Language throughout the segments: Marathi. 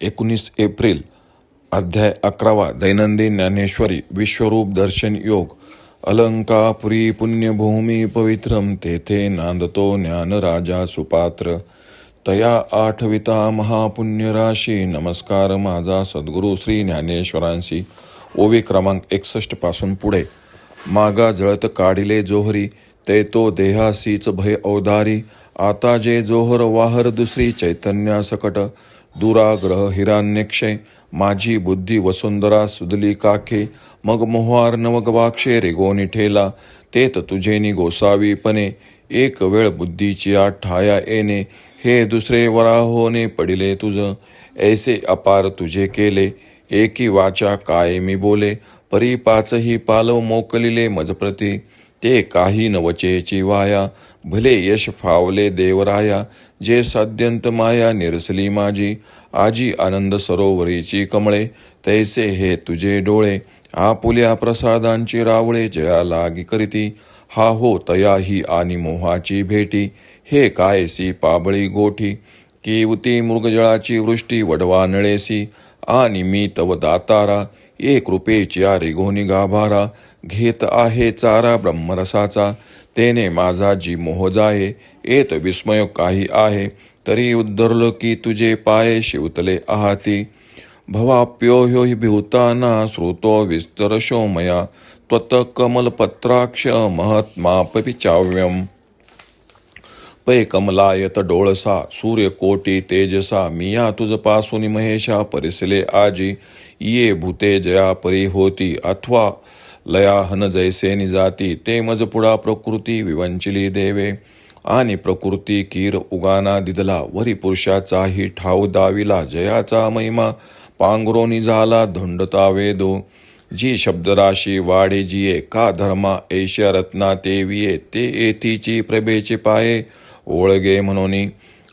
एकोणीस एप्रिल अध्याय अकरावा दैनंदिन ज्ञानेश्वरी विश्वरूप दर्शन योग अलंकापुरी पुण्यभूमी पवित्रम तेथे नांदतो ज्ञानराजा सुपात्र. तया आठविता महापुण्यराशी नमस्कार माझा सद्गुरू श्री ज्ञानेश्वरांशी. ओवी क्रमांक एकसष्टपासून पुढे. मागा जळत काढिले जोहरी ते तो देहासीच भय अवधारी आता जे जोहर वाहर दुसरी चैतन्या सकट दुराग्रह हिरान्यक्षे माझी बुद्धी वसुंधरा सुदली काखे मग मोहार नवगवाक्षे रेगोनी ठेला तेत तुझेनी गोसावीपणे एक वेळ बुद्धीची आठ ठाया येणे हे दुसरे वराहोने पडिले तुझ ऐसे अपार तुझे केले एकी वाचा काय मी बोले परी पाचही पालव मोकलिले मजप्रती ते काही नवचेची वाया भले यश फावले देवराया जे साध्यंत माया निरसली माझी. आजी आनंद सरोवरीची कमळे तैसे हे तुझे डोळे आपुल्या प्रसादांची रावळे जया लागी करीती. हा हो तया ही आणि मोहाची भेटी हे कायसी पाबळी गोठी. केवती मृगजळाची वृष्टी वडवा नळेसी आणि मी तव दातारा एक कृपेच्या रिघोनी गाभारा. घेत आहे चारा ब्रह्मरसाचा. तेने माझा जी मोह जाये. येत विस्मय काही आहे. तरी उद्धरलो की तुझे पाय शिवतले आहाती. भवाप्यो ह्यो हि भूताना श्रुतो विस्तरशो मया त्वत कमलपत्राक्ष महत्मापि चाव्यम पै कमलायत डोळसा सूर्यकोटी तेजसा मिया तुझपासून महेशा परिसले आजी. ये भूते जया परी होती अथवा लया हन जैसे निजाती ते मज पुढा प्रकृती विवंचिली देवे. आणि प्रकृती कीर उगाना दिदला वरी पुरुषाचाही ठाव दाविला जयाचा महिमा पांघरोनी झाला धुंडता वेदो. जी शब्दराशी वाढे जिये का धर्मा ऐश्या रत्ना तेविये ते येतीची प्रभेचे पाये. ओळगे म्हणून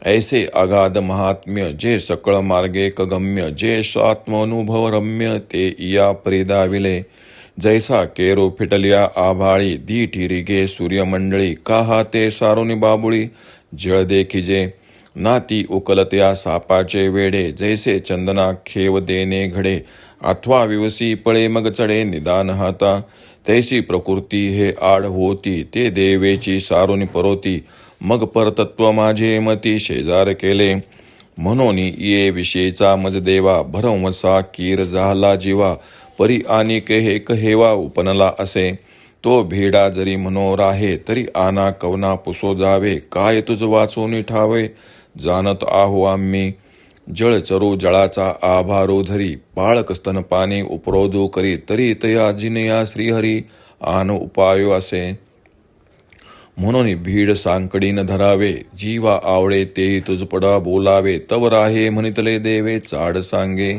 ऐसे अगाध महात्म्य जे सकळ मार्गे कगम्य जे स्वात्मानुभव रम्य ते इया प्रेदाविले. जैसा केरो फिटलिया आभाळी दी ठिरिगे सूर्यमंडळी का हा ते सारोनी बाबुळी? जळ देखिजे नाती उकलत्या सापाचे वेडे जैसे चंदना खेव देणे घडे अथवा विवसी पळे मग चढे निदान हाता तैसी प्रकृती हे आड होती ते देवेची सारोनी परोती मग परतत्व माझे मती शेजार केले. म्हणून ये विषयीचा मज देवा भरमसा कीर झाला जीवा परी आणि केहे कहेवा उपनला असे. तो भेडा जरी मनोर आहे तरी आना कवना पुसो जावे काय तुझ वाचून ठावे जाणत आहो आम्ही. जळ चरू जळाचा आभारो धरी बाळक स्तनपाने उपरोधो करी तरी तया जिनया श्रीहरी आन उपायो असे. म्हणून भीड सांकडीन धरावे जीवा आवळे ते तुझ पडा बोलावे तव राहे म्हणितले देवे चाड सांगे.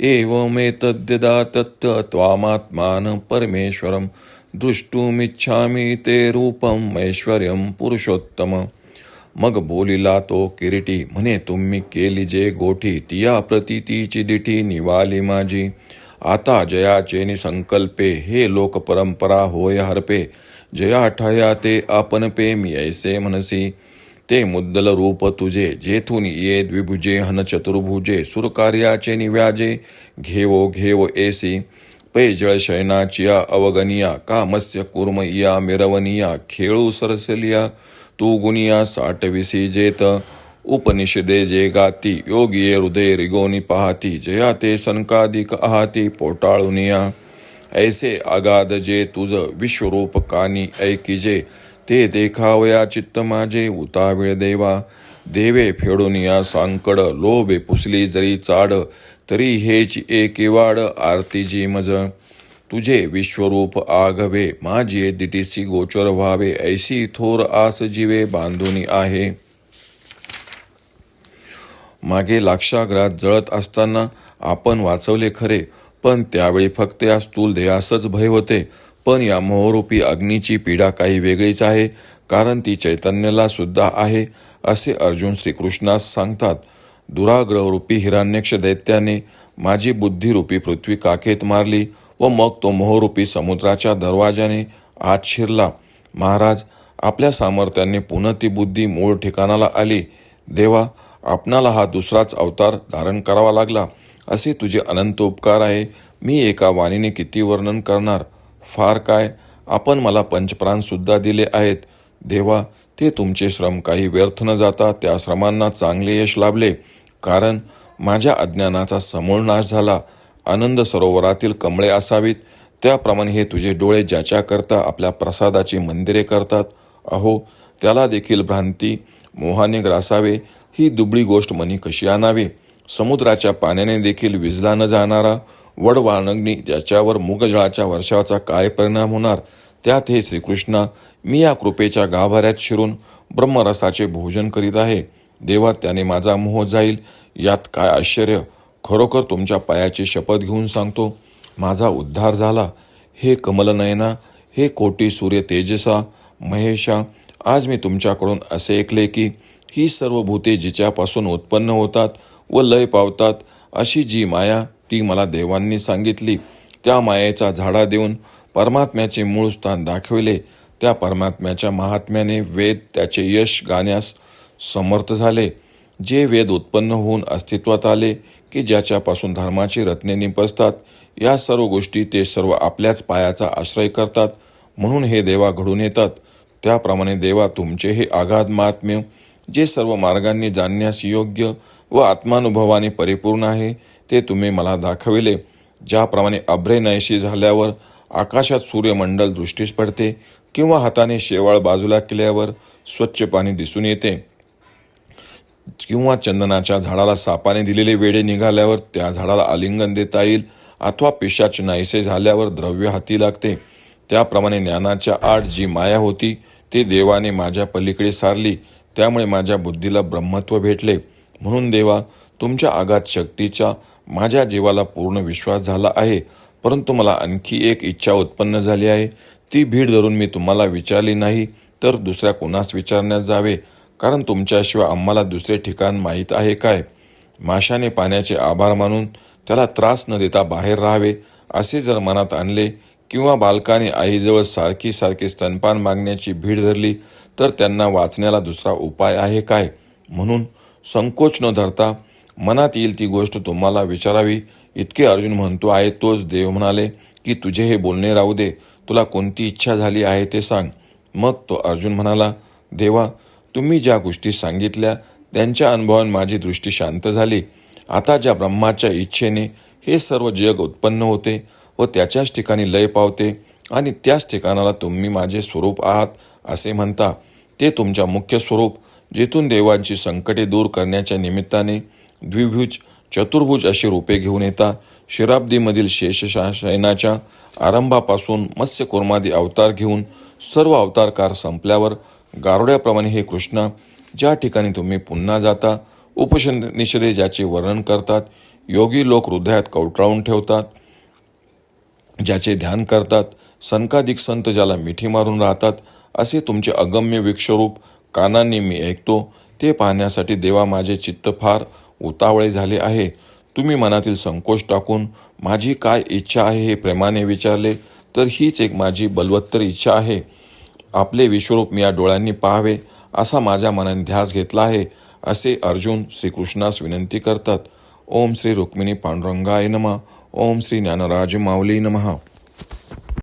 एवमे तद्यदा तत्त त्वामात्मान परमेश्वरम ते रूपम ऐश्वर्यम पुरुषोत्तम। मग बोलिला तो किरीटी म्हणे तुम्ही केली जे गोठी तिया प्रतीतीची दिठी निवाली माझी। आता जयाचे निसंकल्पे हे लोक परंपरा होय हरपे। जया ठया ते आपण पे मी ऐसे मनसी। ते मुद्दल रूप तुझे जेथून ये द्विभुजे हन चतुर्भुजे सुरकार्याचे निव्याजे घेवो घेव एसी पै शयनाचिया अवगनिया कामस्य कुर्म या मिरवनिया खेळू सरसलिया तू गुनिया साठविसी जेत उपनिषदे जे गाती योगिये हृदय रिगोनी पाहती जया ते सनकादिक आहाती पोटाळुनिया ऐसे आगाद जे तुझ विश्वरूप कानी ऐकिजे ते देखावया चित्त माझे उतावीळ देवा. देवे फेडून या सांकड लोभे पुसली जरी चाड तरी हेच एके वाड आरतीजी मज. तुझे विश्वरूप आघवे माझी दिटीसी गोचर व्हावे ऐशी थोर आस जीवे बांधुनी आहे. मागे लाक्षाग्रात जळत असताना आपण वाचवले खरे पण त्यावेळी फक्त या स्थूल ध्येयासच भय होते. पण या मोहरूपी अग्नीची पीडा काही वेगळीच आहे कारण ती चैतन्याला सुद्धा आहे असे अर्जुन श्रीकृष्णास सांगतात. दुराग्रहरूपी हिरण्यक्ष दैत्याने माझी बुद्धिरूपी पृथ्वी काखेत मारली व मग तो मोहरूपी समुद्राच्या दरवाजाने आत शिरला. महाराज आपल्या सामर्थ्याने पुन्हा ती बुद्धी मूळ ठिकाणाला आली. देवा आपणाला हा दुसराच अवतार धारण करावा लागला. असे तुझे अनंत उपकार आहे. मी एका वाणीने किती वर्णन करणार? फार काय? आपण मला पंचप्राणसुद्धा दिले आहेत. देवा ते तुमचे श्रम काही व्यर्थ न जाता त्या श्रमांना चांगले यश लाभले. कारण माझ्या अज्ञानाचा समूळ नाश झाला. आनंद सरोवरातील कमळे असावीत. त्याप्रमाणे हे तुझे डोळे ज्याच्याकरता आपल्या प्रसादाची मंदिरे करतात. अहो त्याला देखील भ्रांती मोहाने ग्रासावे. ही दुबळी गोष्ट मनी कशी आणावी? समुद्राच्या पाण्याने देखील विजला न जाणारा वड ज्याच्यावर मुगजळाच्या वर्षाचा काय परिणाम होणार त्यात हे श्रीकृष्णा मी या कृपेच्या गाभाऱ्यात शिरून ब्रह्मरसाचे भोजन करीत आहे. देवा त्याने माझा मोह जाईल. यात काय आश्चर्य? खरोखर तुमच्या पायाची शपथ घेऊन सांगतो. माझा उद्धार झाला. हे कमलनयना हे कोटी सूर्य तेजसा महेशा आज मी तुमच्याकडून असे ऐकले की ही सर्व भूते जिच्यापासून उत्पन्न होतात व लय पावतात अशी जी माया ती मला देवांनी सांगितली. त्या मायेचा झाडा देऊन परमात्म्याचे मूळ स्थान दाखविले. त्या परमात्म्याच्या महात्म्याने वेद त्याचे यश गाण्यास समर्थ झाले. जे वेद उत्पन्न होऊन अस्तित्वात आले की ज्याच्यापासून धर्माची रत्ने निपजतात या सर्व गोष्टी ते सर्व आपल्याच पायाचा आश्रय करतात. म्हणून हे देवा घडून येतात. त्याप्रमाणे देवा तुमचे हे आघात महात्म्य जे सर्व मार्गांनी जाणण्यास योग्य व आत्मानुभवाने परिपूर्ण आहे ते तुम्ही मला दाखविले ज्याप्रमाणे अभ्रेनयशी झाल्यावर आकाशात सूर्यमंडल दृष्टीस पडते किंवा हाताने शेवाळ बाजूला केल्यावर स्वच्छ पाणी दिसून येते. किंवा चंदनाच्या झाडाला सापाने दिलेले वेडे निघाल्यावर त्या झाडाला आलिंगन देता येईल अथवा पिशाच नाहीसे झाल्यावर द्रव्य हाती लागते. त्याप्रमाणे ज्ञानाच्या आड जी माया होती ती देवाने माझ्या पलीकडे सारली त्यामुळे माझ्या बुद्धीला ब्रह्मत्व भेटले. म्हणून देवा तुमच्या आघात शक्तीचा माझ्या जीवाला पूर्ण विश्वास झाला आहे परंतु मला आणखी एक इच्छा उत्पन्न झाली आहे. ती भीड धरून मी तुम्हाला विचारली नाही तर दुसऱ्या कोणास विचारण्यास जावे? कारण तुमच्याशिवाय आम्हाला दुसरे ठिकाण माहीत आहे काय? माशाने पाण्याचे आभार मानून त्याला त्रास न देता बाहेर राहावे असे जर मनात आणले किंवा बालकाने आईजवळ सारखी सारखी स्तनपान मागण्याची भीड धरली तर त्यांना वाचण्याला दुसरा उपाय आहे काय? म्हणून संकोच न धरता मनात येईल ती गोष्ट तुम्हाला विचारावी. इतके अर्जुन म्हणतो आहे तोच देव म्हणाले की तुझे हे बोलणे राहू दे. तुला कोणती इच्छा झाली आहे ते सांग. मग तो अर्जुन म्हणाला देवा तुम्ही ज्या गोष्टी सांगितल्या त्यांच्या अनुभवाने माझी दृष्टी शांत झाली. आता ज्या ब्रह्माच्या इच्छेने हे सर्व जग उत्पन्न होते व त्याच्याच ठिकाणी लय पावते आणि त्याच ठिकाणाला तुम्ही माझे स्वरूप आहात असे म्हणता. ते तुमच्या मुख्य स्वरूप जिथून देवांची संकटे दूर करण्याच्या निमित्ताने द्विभुज चतुर्भुज अशी रूपे घेऊन येता. शिराब्दीमधील शेषशायनाच्या आरंभापासून मत्स्यकुर्मादी अवतार घेऊन सर्व अवतारकार संपल्यावर गारोड्याप्रमाणे हे कृष्ण ज्या ठिकाणी तुम्ही पुन्हा जाता उपनिषदे ज्याचे वर्णन करतात योगी लोक हृदयात कवटाळून ठेवतात ज्याचे ध्यान करतात संकाधिक संत ज्याला मिठी मारून राहतात असे तुमचे अगम्य वृक्षरूप कानांनी मी ऐकतो ते पाहण्यासाठी देवा माझे चित्त फार उतावळे झाले आहे. तुम्ही मनातील संकोच टाकून माझी काय इच्छा आहे हे प्रेमाने विचारले तर हीच एक माझी बलवत्तर इच्छा आहे. आपले विश्वरूप मी या डोळ्यांनी पाहावे असा माझ्या मनाने ध्यास घेतला आहे असे अर्जुन श्रीकृष्णास विनंती करतात. ओम श्री रुक्मिणी पांडुरंगाय नमः. ओम श्री ज्ञानराज माऊली नमः.